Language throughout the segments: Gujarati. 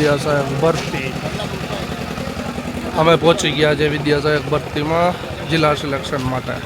વિદ્યાસહાયક ભરતી. અમે પહોંચી ગયા છે વિદ્યાસહાયક ભરતીમાં જિલ્લા સિલેક્શન માટે.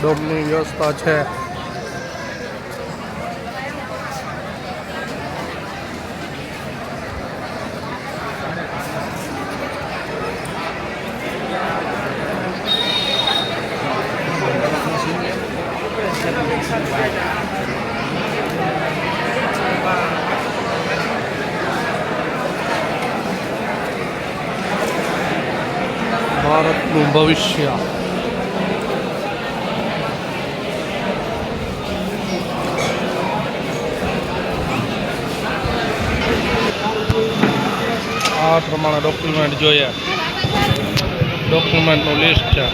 ડોમની વ્યવસ્થા છે. ભારતનું ભવિષ્ય. આ પ્રમાણે ડોક્યુમેન્ટ જોઈએ. ડોક્યુમેન્ટનું લિસ્ટ છે.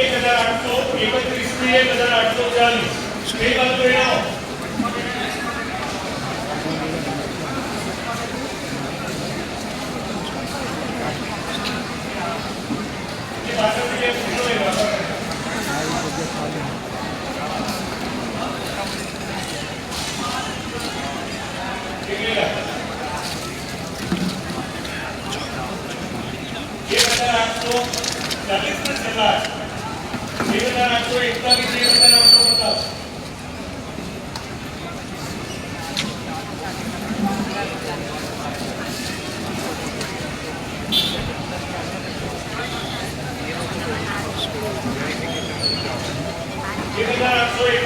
એક હજાર આઠસો એકત્રીસથી એક હજાર આઠસો ચાલીસ એ પાછળથી જે ફૂલો એ વાપરો. કેટલી લાખ? એક હજાર આઠસો ચાલીસ ને છેલ્લા એક હજાર આઠસો એકતાલીસ એક હજાર આઠસો પચાસ એક હજાર આઠસો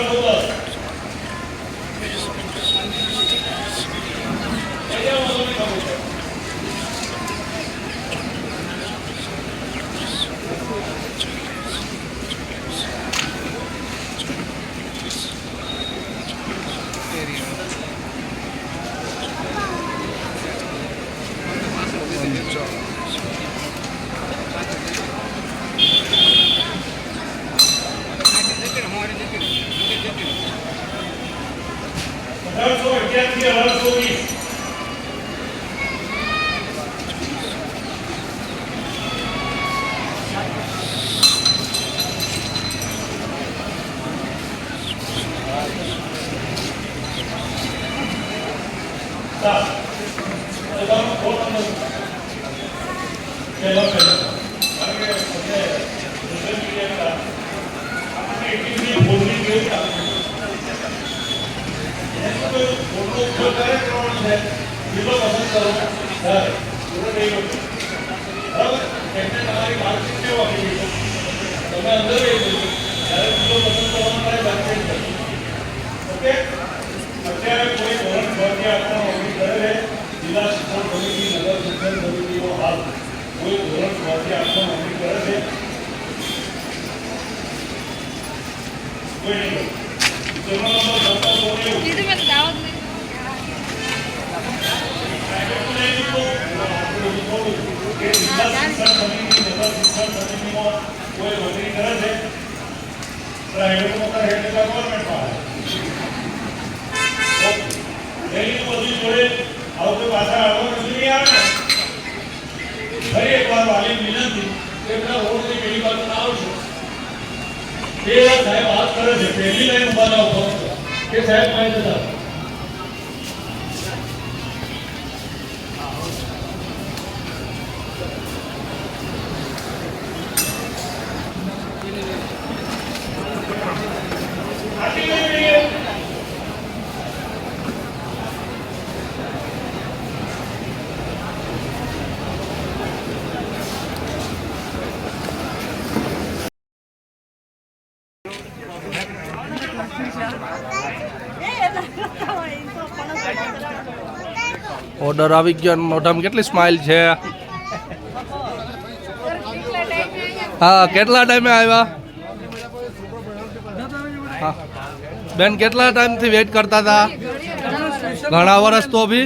તમે ઓકે? અત્યારે કોઈ ધોરણથી આઠમાં નોકરી કરે જિલ્લા શિક્ષણ સમિતિ, નગર હાલ કોઈ ધોરણથી આઠમાં કરે છે કોઈ નહીં કરે. તેનો નંબર સત્તરસો નેવું દીદી મને દાવત નહીં પ્રાઇવેટમાં પર હેડ એટલે ગવર્મેન્ટ પાસે એની બધી જોડે આવું કોઈ પાછા આવવાનું નથી નહીં આવે ને ફરી એકવાર વાલી બધા રોડની પેલી બાજુ ના આવશો. એ સાહેબ વાત કરે છે. પહેલી લાઈન ઊભા ના કે સાહેબ પાસે જતા ઓર્ડર આવી ગયો મોઢામાં કેટલી સ્માઇલ છે. હા, કેટલા ટાઈમે આવ્યા. બેન, કેટલા ટાઈમથી વેઇટ કરતા હતા? ઘણા વર્ષ તો બી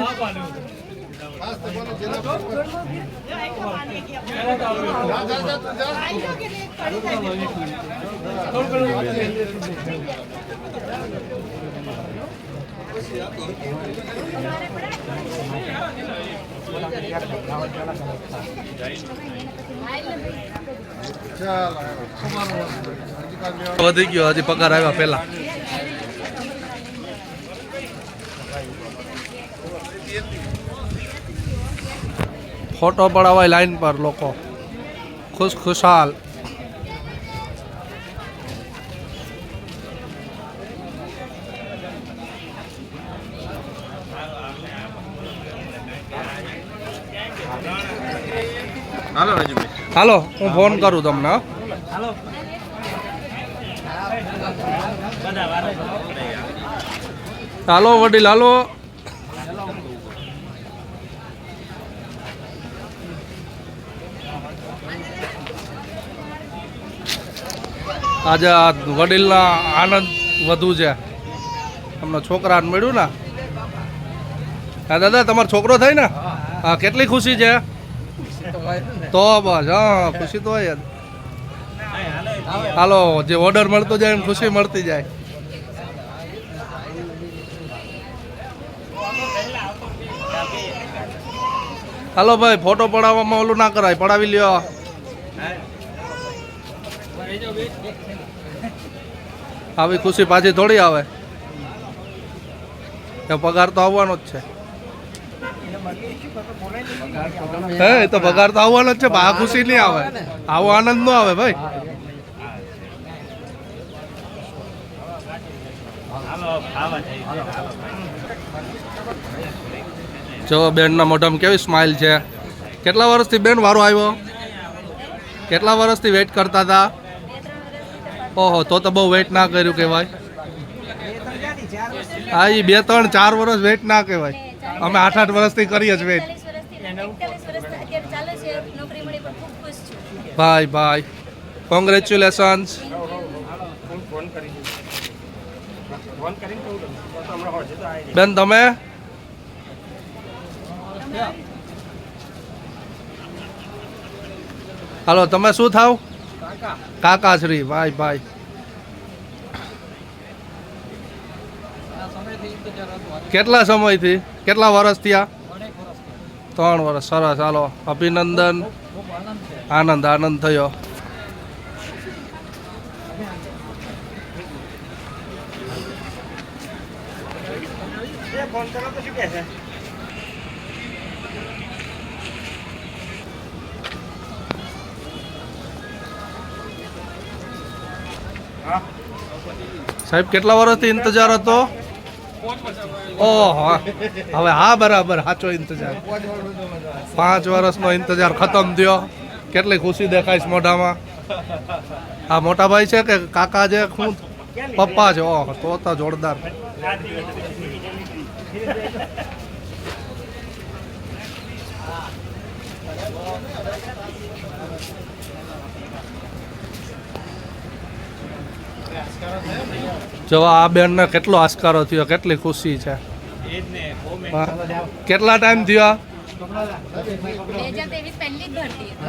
વધી ગયો હજી પગાર આવ્યા પહેલા. ફોટો પડાવાય લાઈન પર લોકો. ખુશ ખુશાલ. હાલો, હું ફોન કરું તમને. હાલો, વડીલ, હાલો. આજે વડીલના આનંદ વધુ છે. તમને છોકરાને મળ્યું ને? હા, દાદા, તમારો છોકરો થાય ને? હા, કેટલી ખુશી છે? તો બસ, હા, ખુશી તો હોય હાલો, જે ઓર્ડર મળતો જાય એમ ખુશી મળતી જાય. હાલો ભાઈ ફોટો પડાવવામાં ઓલું ના કરાય, પડાવી લ્યો. આવી ખુશી પાછી થોડી આવે. એ પગાર તો આવવાનો જ છે. હે, એ તો પગાર તો આવવાનો જ છે આ ખુશી નહીં આવે. આવો આનંદ ન આવે ભાઈ. જો બેનના મોઢામાં કેવી સ્માઇલ છે. કેટલા વર્ષથી બેન વારો આવ્યો? કેટલા વર્ષથી વેઇટ કરતા હતા? ઓહો, તો તો બહુ વેઇટ ના કર્યું કહેવાય. હા એ બે, ત્રણ, ચાર વર્ષ વેઇટ ના કહેવાય. અમે આઠ આઠ વર્ષથી કરીએ જ વેઇટ ભાઈ ભાઈ કોંગ્રેચ્યુલેશન્સ બેન તમે? હાલો તમે શું થાવ? કાકા શ્રી ભાઈ ભાઈ કેટલા સમયથી? કેટલા વર્ષ થયા? ત્રણ વર્ષ સરસ. ચાલો અભિનંદન. આનંદ આનંદ થયો. સાહેબ કેટલા વર્ષથી ઇંતજાર હતો? ઓહો, હવે હા બરાબર સાચો ઇંતજાર. પાંચ વર્ષનો ઇંતજાર ખતમ થયો. કેટલી ખુશી દેખાય છે મોઢામાં. આ મોટા ભાઈ છે કે કાકા છે, શું? પપ્પા છે, ઓહ, તો તો જોરદાર. જો આ બેનને કેટલો આસકારો થયો કેટલી ખુશી છે. કેટલા ટાઈમ થયો?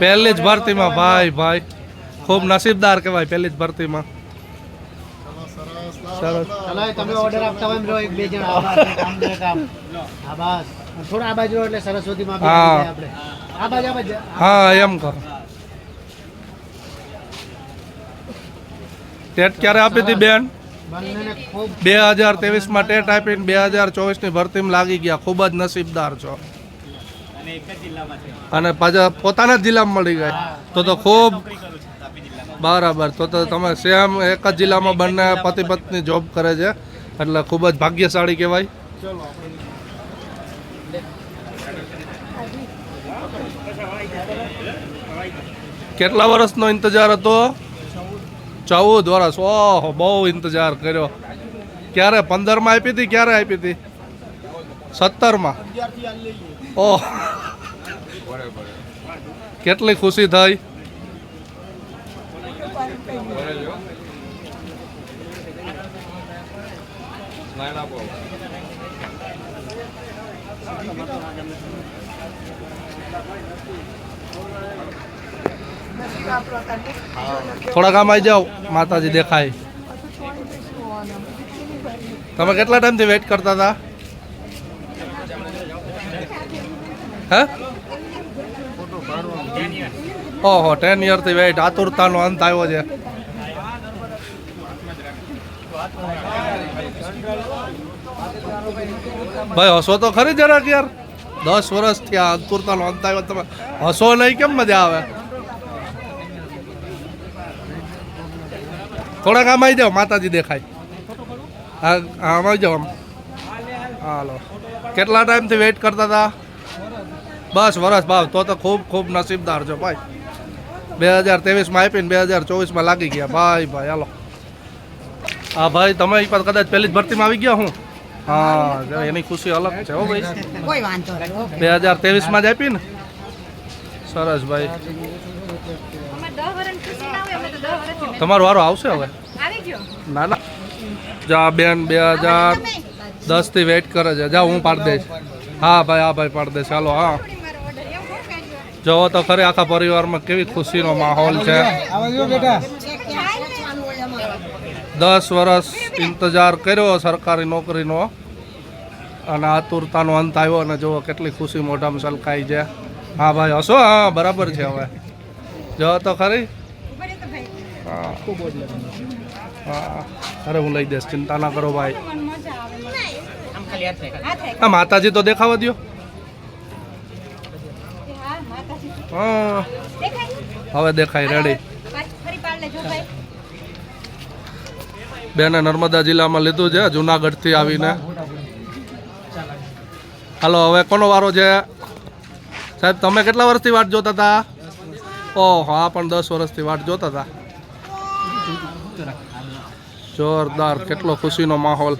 પહેલી જ ભરતીમાં ભાઈ ભાઈ. ખૂબ નસીબદાર કહેવાય પહેલી જ ભરતીમાં. સરસ. તમે ઓર્ડર આપતા હોય એક બે જણ. આ બાજુ, કામ દે કામ. હા થોડા આ બાજુ એટલે સરસ્વતીમાં હા. આપણે. આ બાજુ આ બાજુ. હા એમ કરો. ટેટ ક્યારે આપી હતી બેન? બે હજાર ત્રેવીસમાં ટેટ આપીને બે હજાર ચોવીસની ભરતીમાં લાગી ગયા. ખૂબ જ નસીબદાર છો. અને પાછા પોતાના જ જિલ્લામાં મળી ગઈ તો તો ખૂબ બરાબર. તો તો તમે સેમ એક જ જિલ્લામાં બંને પતિ પત્ની જોબ કરે છે. એટલે ખૂબ જ ભાગ્યશાળી કહેવાય. કેટલા વર્ષનો ઇંતજાર હતો? ચૌદ વર્ષ ઓહો, બહુ ઇંતજાર કર્યો. ક્યારે? પંદરમાં આપી હતી, ક્યારે આપી હતી? સત્તરમાં. ઓહ. કેટલી ખુશી થઈ? લાઈન આપો થોડાક આમ આવી જાઓ, માતાજી દેખાય. તમે કેટલા ટાઈમથી વેઇટ કરતા હતા? હે? ઓહો ટેન યરથી વેઇટ આતુરતાનો અંત આવ્યો છે. ભાઈ, હસો તો ખરી જરાક યાર. દસ વર્ષ થયા, આતુરતાનો અંત આવ્યો. તમે હસો નહીં, કેમ મજા આવે? થોડાક આમ આવી જાઓ માતાજી દેખાય. હા આમ આવી જાઓ આમ. હાલો. કેટલા ટાઈમથી વેઇટ કરતા હતા? બસ વરસ ભાવ તો તો ખૂબ ખૂબ નસીબદાર છો ભાઈ. બે હજાર ત્રેવીસમાં આપીને બે હજાર ચોવીસમાં લાગી ગયા. ભાઈ ભાઈ હાલો. હા ભાઈ તમે એક કદાચ પહેલી જ ભરતીમાં આવી ગયા હું? હા એની ખુશી અલગ છે હો ભાઈ. બે હજાર ત્રેવીસમાં જ આપી ને સરસ ભાઈ અમે દસ વર્ષ ખુશી ના હોય અમે તો દસ વર્ષથી તમારો વારો આવશે હવે? ના ના. જા બેન બે હજાર દસથી વેઇટ કરે છે. જા હું પાડી દઈશ. હા ભાઈ હા ભાઈ પાડી દઈશ. ચાલો હા. જોવો તો ખરી આખા પરિવારમાં કેવી ખુશીનો માહોલ છે. દસ વર્ષ ઇંતજાર કર્યો સરકારી નોકરીનો અને આતુરતાનો અંત આવ્યો અને જુઓ કેટલી ખુશી મોઢામાં સલકાઈ છે. હા ભાઈ હશો હા બરાબર છે હવે. જવો તો ખરી. ભાઈ હા. હા અરે હું લઈ દઈશ, ચિંતા ના કરો ભાઈ. આ માતાજી તો દેખાવા દો હા. હવે દેખાય રેડી બેને નર્મદા જિલ્લામાં લીધું છે, જુનાગઢથી આવીને. હાલો, હવે કોનો વારો છે? સાહેબ, તમે કેટલા વર્ષથી વાટ જોતા હતા? ઓહ હા પણ દસ વર્ષથી વાટ જોતા હતા. જોરદાર, કેટલો ખુશીનો માહોલ.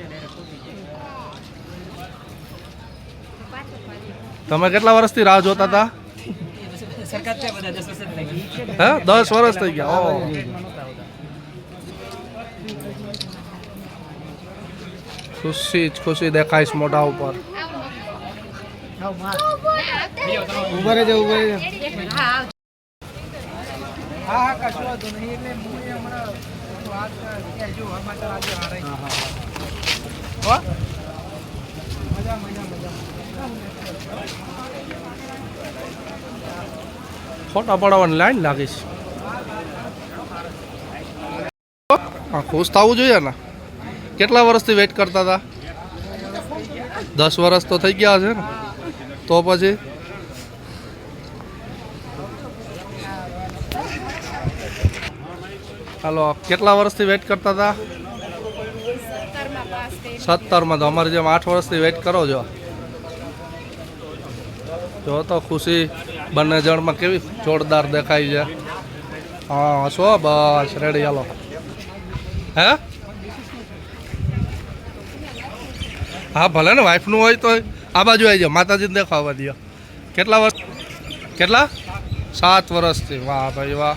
તમે કેટલા વર્ષથી રાહ જોતા હતા? હે? દસ વર્ષ થઈ ગયા, ઓહ. ખુશી જ ખુશી દેખાઈશ મોઢા ઉપર. ઊભા રહેજો ઊભા રહેજો. હા ફોટા પડાવવાની લાઈન લાગીશ હા ખુશ થવું જોઈએ ને. કેટલા વર્ષથી વેઇટ કરતા હતા? દસ વર્ષ તો થઈ ગયા હશે ને. તો પછી? હાલો, કેટલા વર્ષથી વેઇટ કરતા હતા? સત્તરમાં તો અમારી જેમ આઠ વર્ષથી વેઇટ કરો છો. જો તો ખુશી બંને જણમાં કેવી જોરદાર દેખાય છે. હા હસો બસ રેડી હાલો. હે? હા, ભલે ને વાઈફનું હોય તો આ બાજુ આવી જાઓ, માતાજીને દેખાવા દો. કેટલા વર્ષ કેટલા? સાત વર્ષથી. વાહ ભાઈ, વાહ.